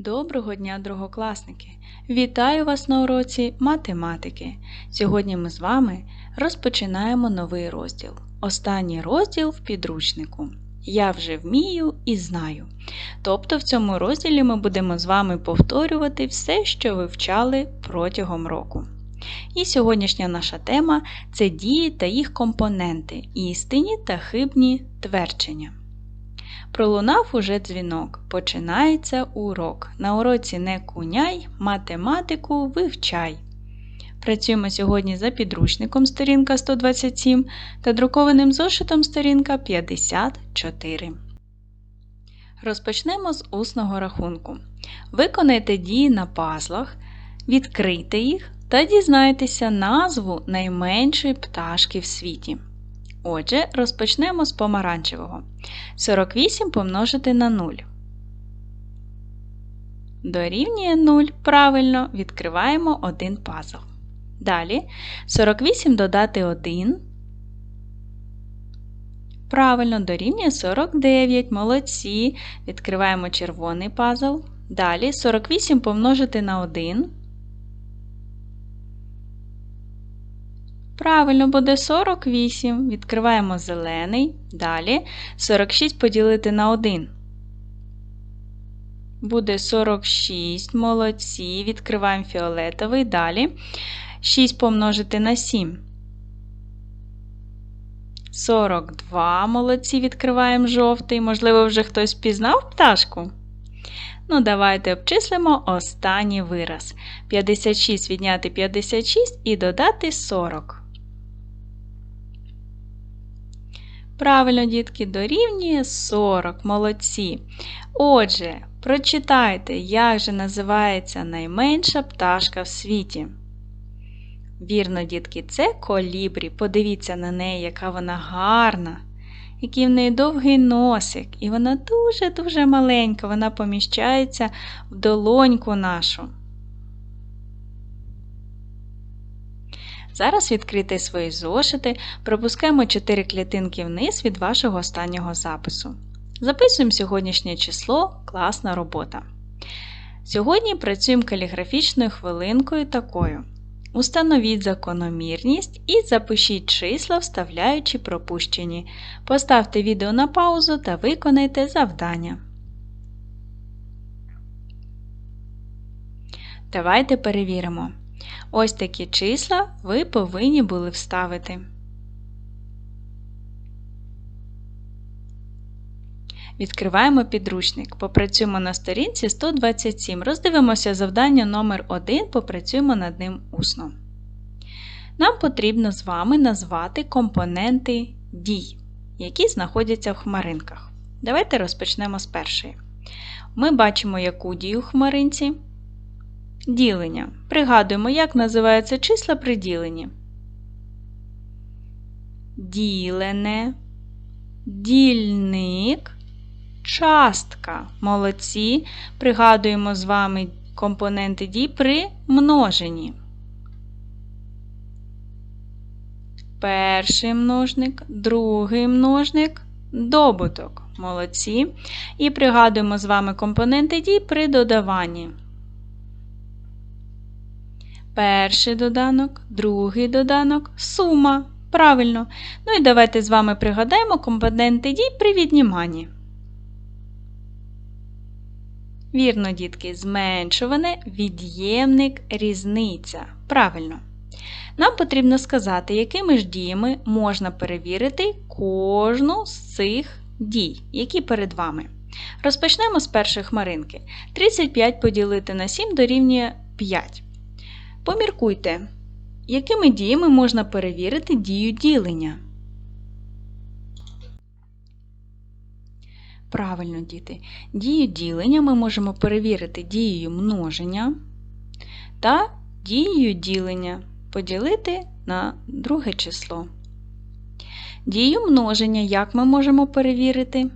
Доброго дня, другокласники! Вітаю вас на уроці математики. Сьогодні ми з вами розпочинаємо новий розділ. Останній розділ в підручнику. Я вже вмію і знаю. Тобто в цьому розділі ми будемо з вами повторювати все, що ви вчали протягом року. І сьогоднішня наша тема це дії та їх компоненти, істинні та хибні твердження. Пролунав уже дзвінок. Починається урок. На уроці не куняй, математику вивчай. Працюємо сьогодні за підручником сторінка 127 та друкованим зошитом сторінка 54. Розпочнемо з усного рахунку. Виконайте дії на пазлах, відкрийте їх та дізнайтеся назву найменшої пташки в світі. Отже, розпочнемо з помаранчевого. 48 помножити на 0. Дорівнює 0. Правильно, відкриваємо один пазл. Далі 48 додати 1. Правильно, дорівнює 49. Молодці. Відкриваємо червоний пазл. Далі 48 помножити на 1. Правильно, буде 48. Відкриваємо зелений. Далі 46 поділити на 1. Буде 46. Молодці. Відкриваємо фіолетовий. Далі 6 помножити на 7. 42. Молодці. Відкриваємо жовтий. Можливо, вже хтось пізнав пташку? Ну, давайте обчислимо останній вираз. 56 відняти 56 і додати 40. Правильно, дітки, дорівнює 40. Молодці. Отже, прочитайте, як же називається найменша пташка в світі. Вірно, дітки, це колібрі. Подивіться на неї, яка вона гарна, який в неї довгий носик, і вона дуже-дуже маленька, вона поміщається в долоньку нашу. Зараз відкрийте свої зошити, пропускаємо 4 клітинки вниз від вашого останнього запису. Записуємо сьогоднішнє число класна робота. Сьогодні працюємо каліграфічною хвилинкою такою. Установіть закономірність і запишіть числа, вставляючи пропущені. Поставте відео на паузу та виконайте завдання. Давайте перевіримо. Ось такі числа ви повинні були вставити. Відкриваємо підручник. Попрацюємо на сторінці 127. Роздивимося завдання номер 1 попрацюємо над ним усно. Нам потрібно з вами назвати компоненти дій, які знаходяться в хмаринках. Давайте розпочнемо з першої. Ми бачимо, яку дію в хмаринці. Ділення. Пригадуємо, як називаються числа при діленні. Ділене, дільник, частка. Молодці. Пригадуємо з вами компоненти дій при множенні. Перший множник, другий множник, добуток. Молодці. І пригадуємо з вами компоненти дій при додаванні. Перший доданок, другий доданок, сума. Правильно. Ну і давайте з вами пригадаємо компоненти дій при відніманні. Вірно, дітки, зменшуване від'ємник різниця. Правильно. Нам потрібно сказати, якими ж діями можна перевірити кожну з цих дій, які перед вами. Розпочнемо з першої хмаринки. 35 поділити на 7 дорівнює 5. Поміркуйте, якими діями можна перевірити дію ділення. Правильно, діти. Дію ділення ми можемо перевірити дією множення та дією ділення поділити на друге число. Дію множення як ми можемо перевірити?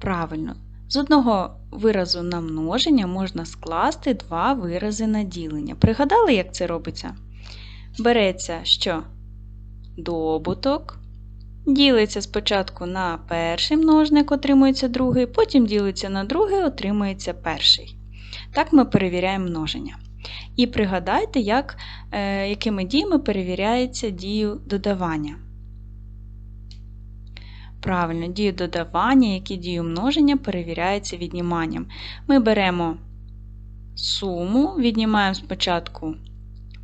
Правильно, з одного виразу на множення можна скласти два вирази на ділення. Пригадали, як це робиться? Береться що? Добуток Ділиться спочатку на перший множник, отримується другий, потім ділиться на другий, отримується перший. Так ми перевіряємо множення. І пригадайте, як, е, якими діями перевіряється дію додавання. Правильно, дію додавання, як і дію множення, перевіряється відніманням. Ми беремо суму, віднімаємо спочатку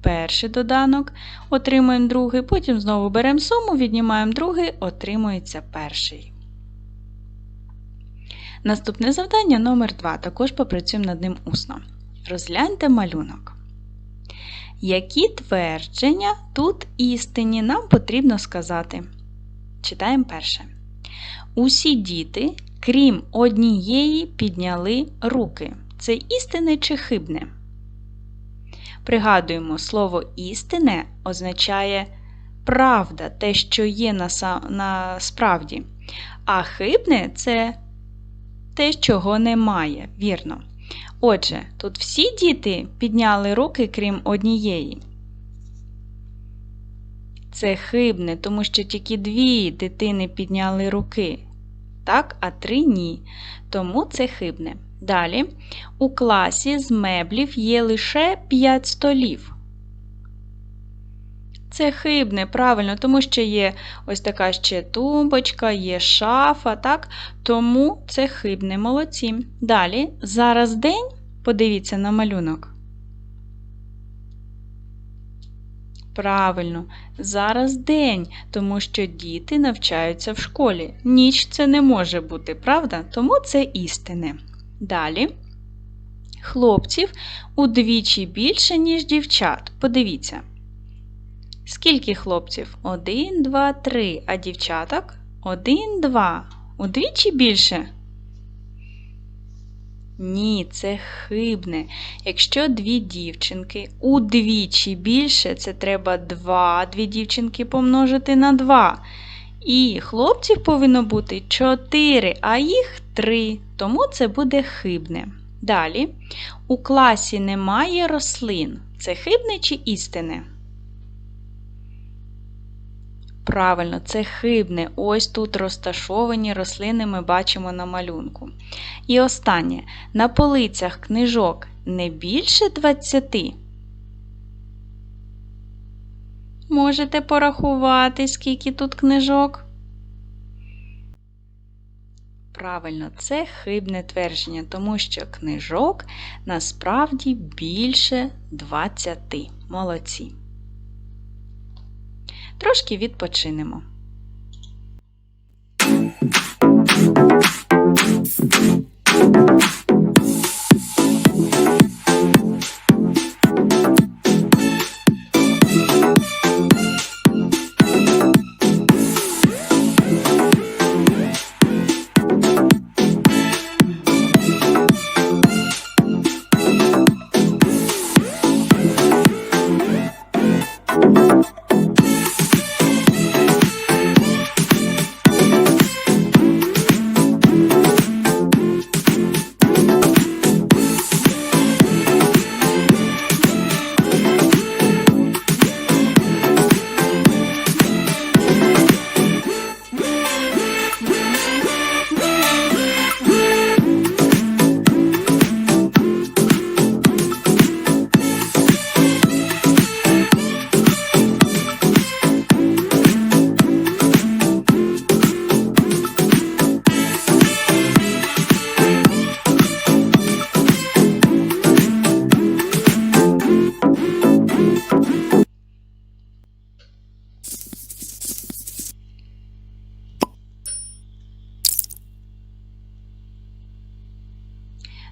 перший доданок, отримуємо другий, потім знову беремо суму, віднімаємо другий, отримується перший. Наступне завдання номер 2 Також попрацюємо над ним усно. Розгляньте малюнок. Які твердження тут істинні нам потрібно сказати? Читаємо перше. Усі діти, крім однієї, підняли руки. Це істинне чи хибне? Пригадуємо, слово істине означає правда, те, що є насправді. А хибне це те, чого немає, вірно. Отже, тут всі діти підняли руки, крім однієї. Це хибне, тому що тільки дві дитини підняли руки. Так, а три ні. Тому це хибне. Далі, у класі з меблів є лише 5 столів. Це хибне, правильно, тому що є ось така ще тумбочка, є шафа, так? Тому це хибне молодці. Далі, зараз день, подивіться на малюнок. Правильно, зараз день, тому що діти навчаються в школі. Ніч це не може бути, правда? Тому це істине. Далі. Хлопців удвічі більше, ніж дівчат. Подивіться. Скільки хлопців? Один, два, три. А дівчаток? Один, два. Удвічі більше? Ні, це хибне. Якщо дві дівчинки удвічі більше, це треба два, дві дівчинки помножити на два. І хлопців повинно бути 4, а їх 3, тому це буде хибне. Далі, у класі немає рослин. Це хибне чи істине? Правильно, це хибне. Ось тут розташовані рослини ми бачимо на малюнку. І останнє. На полицях книжок не більше 20. Можете порахувати, скільки тут книжок? Правильно, це хибне твердження, тому що книжок насправді більше 20. Молодці. Трошки відпочинемо.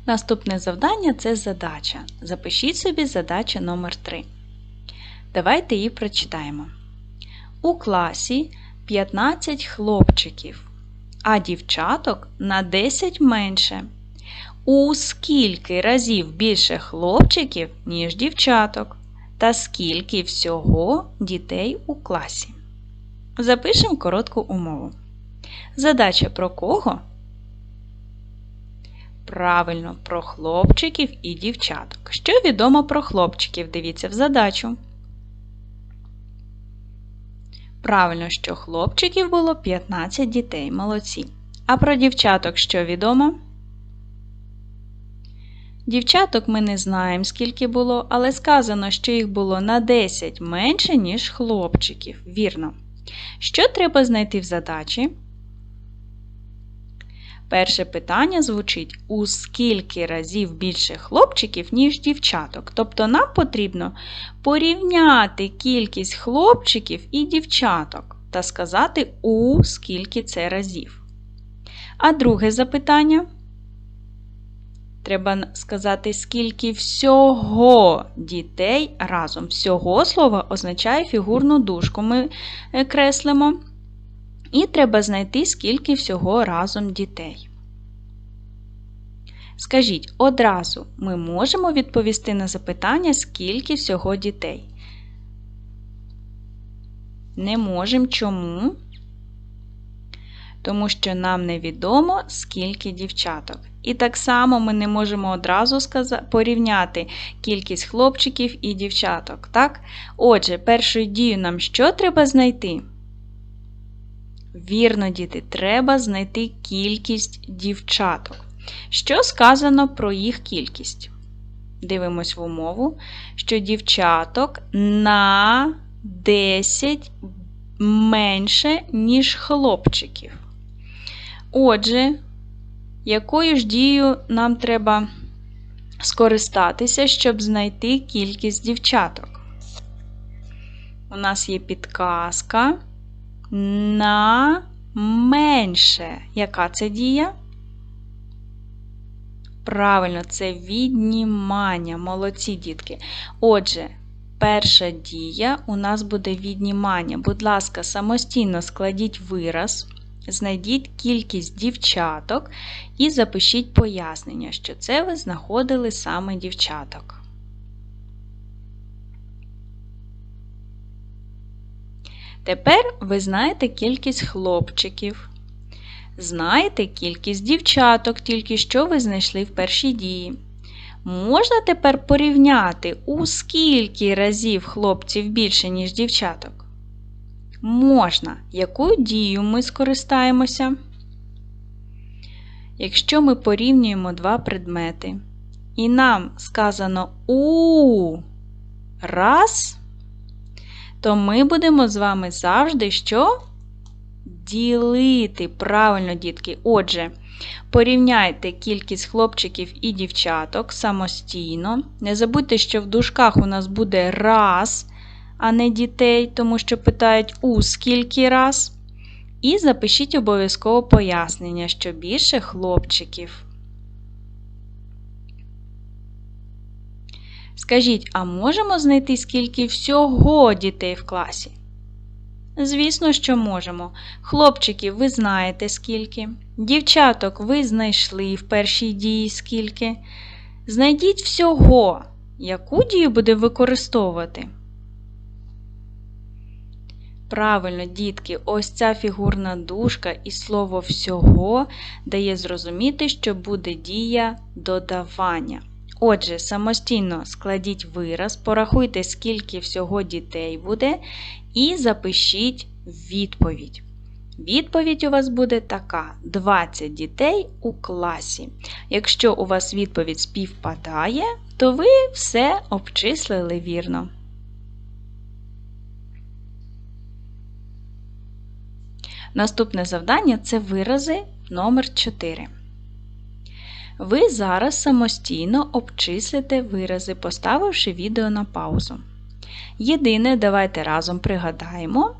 Наступне завдання це задача. Запишіть собі задача номер 3 Давайте її прочитаємо. У класі 15 хлопчиків, а дівчаток на 10 менше. У скільки разів більше хлопчиків, ніж дівчаток? Та скільки всього дітей у класі? Запишемо коротку умову. Задача про кого? Правильно, про хлопчиків і дівчаток. Що відомо про хлопчиків? Дивіться в задачу. Правильно, що хлопчиків було 15 дітей. Молодці. А про дівчаток що відомо? Дівчаток ми не знаємо, скільки було, але сказано, що їх було на 10 менше, ніж хлопчиків. Вірно. Що треба знайти в задачі? Перше питання звучить: у скільки разів більше хлопчиків, ніж дівчаток. Тобто нам потрібно порівняти кількість хлопчиків і дівчаток та сказати, у скільки це разів. А друге запитання. Треба сказати, скільки всього дітей разом. Всього слова означає фігурну дужку. Ми е, креслимо. І треба знайти, скільки всього разом дітей. Скажіть, одразу ми можемо відповісти на запитання, скільки всього дітей? Не можемо. Чому? Тому що нам невідомо, скільки дівчаток. І так само ми не можемо одразу порівняти кількість хлопчиків і дівчаток. Так? Отже, першою дією нам що треба знайти? Вірно, діти, треба знайти кількість дівчаток. Що сказано про їх кількість? Дивимось в умову, що дівчаток на 10 менше, ніж хлопчиків. Отже, якою ж дією нам треба скористатися, щоб знайти кількість дівчаток? У нас є підказка на менше. Яка це дія? Правильно, це віднімання. Молодці дітки. Отже, перша дія у нас буде віднімання. Будь ласка, самостійно складіть вираз, знайдіть кількість дівчаток і запишіть пояснення, що це ви знаходили саме дівчаток. Тепер ви знаєте кількість хлопчиків. Знаєте кількість дівчаток, тільки що ви знайшли в першій дії. Можна тепер порівняти, у скільки разів хлопців більше, ніж дівчаток? Можна. Яку дію ми скористаємося? Якщо ми порівнюємо два предмети, і нам сказано у раз, то ми будемо з вами завжди що? Ділити. Правильно, дітки. Отже, порівняйте кількість хлопчиків і дівчаток самостійно. Не забудьте, що в дужках у нас буде раз, а не дітей, тому що питають у скільки раз. І запишіть обов'язково пояснення, що більше хлопчиків. Скажіть, а можемо знайти скільки всього дітей в класі? Звісно, що можемо. Хлопчиків ви знаєте скільки. Дівчаток ви знайшли в першій дії скільки. Знайдіть всього, яку дію буде використовувати. Правильно, дітки, ось ця фігурна дужка і слово всього дає зрозуміти, що буде дія додавання. Отже, самостійно складіть вираз, порахуйте, скільки всього дітей буде, і запишіть відповідь. Відповідь у вас буде така: 20 дітей у класі. Якщо у вас відповідь співпадає, то ви все обчислили вірно. Наступне завдання це вирази номер 4 ви зараз самостійно обчислите вирази, поставивши відео на паузу. Єдине, давайте разом пригадаємо,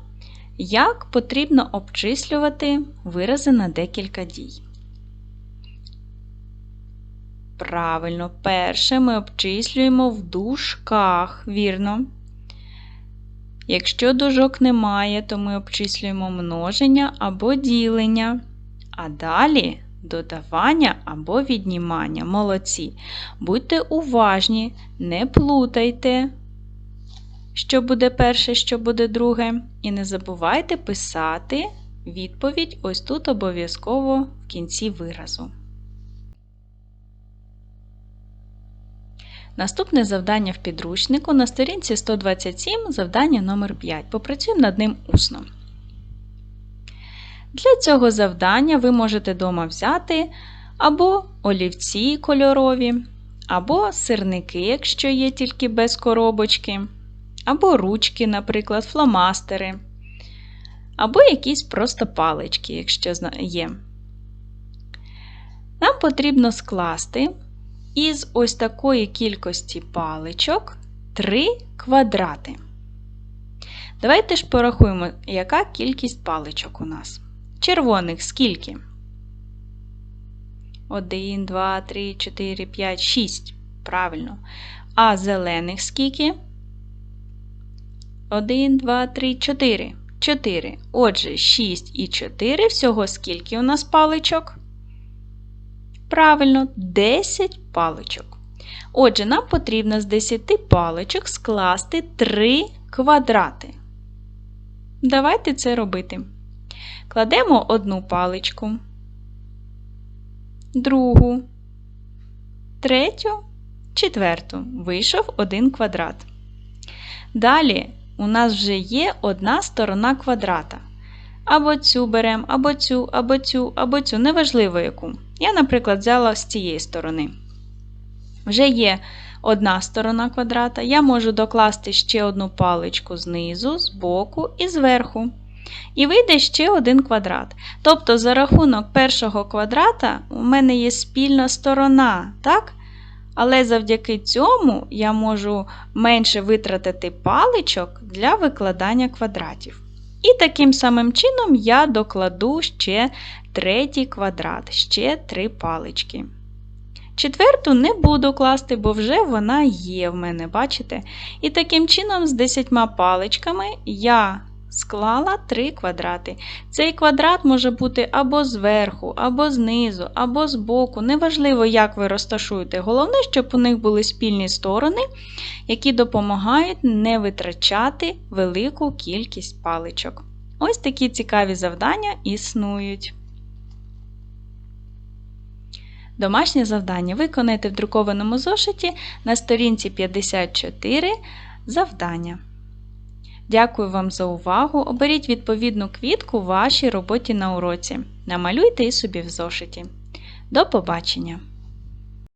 як потрібно обчислювати вирази на декілька дій. Правильно, перше ми обчислюємо в дужках, вірно. Якщо дужок немає, то ми обчислюємо множення або ділення. А далі додавання або віднімання. Молодці. Будьте уважні, не плутайте, що буде перше, що буде друге. І не забувайте писати відповідь ось тут обов'язково в кінці виразу. Наступне завдання в підручнику на сторінці 127 завдання номер 5 Попрацюємо над ним усно. Для цього завдання ви можете вдома взяти або олівці кольорові, або сирники, якщо є тільки без коробочки, або ручки, наприклад, фломастери, або якісь просто палички, якщо є. Нам потрібно скласти із ось такої кількості паличок 3 квадрати. Давайте ж порахуємо, яка кількість паличок у нас. Червоних скільки? 1, 2, 3, 4, 5, 6. Правильно. А зелених скільки? 1, 2, 3, 4. 4. Отже, 6 і 4. Всього скільки у нас паличок? Правильно, 10 паличок. Отже, нам потрібно з 10 паличок скласти 3 квадрати. Давайте це робити. Кладемо одну паличку, другу, третю, четверту. Вийшов один квадрат. Далі у нас вже є одна сторона квадрата. Або цю беремо, або цю, або цю, або цю, неважливо яку. Я, наприклад, взяла з цієї сторони. Вже є одна сторона квадрата, я можу докласти ще одну паличку знизу, збоку і зверху. І вийде ще один квадрат. Тобто, за рахунок першого квадрата у мене є спільна сторона, так? Але завдяки цьому я можу менше витратити паличок для викладання квадратів. І таким самим чином я докладу ще третій квадрат, ще три палички. Четверту не буду класти, бо вже вона є в мене, бачите? І таким чином, з 10 паличками я склала 3 квадрати. Цей квадрат може бути або зверху, або знизу, або збоку. Неважливо, як ви розташуєте. Головне, щоб у них були спільні сторони, які допомагають не витрачати велику кількість паличок. Ось такі цікаві завдання існують. Домашнє завдання виконайте в друкованому зошиті на сторінці 54 завдання. Дякую вам за увагу! Оберіть відповідну квітку вашій роботі на уроці. Намалюйте і собі в зошиті. До побачення!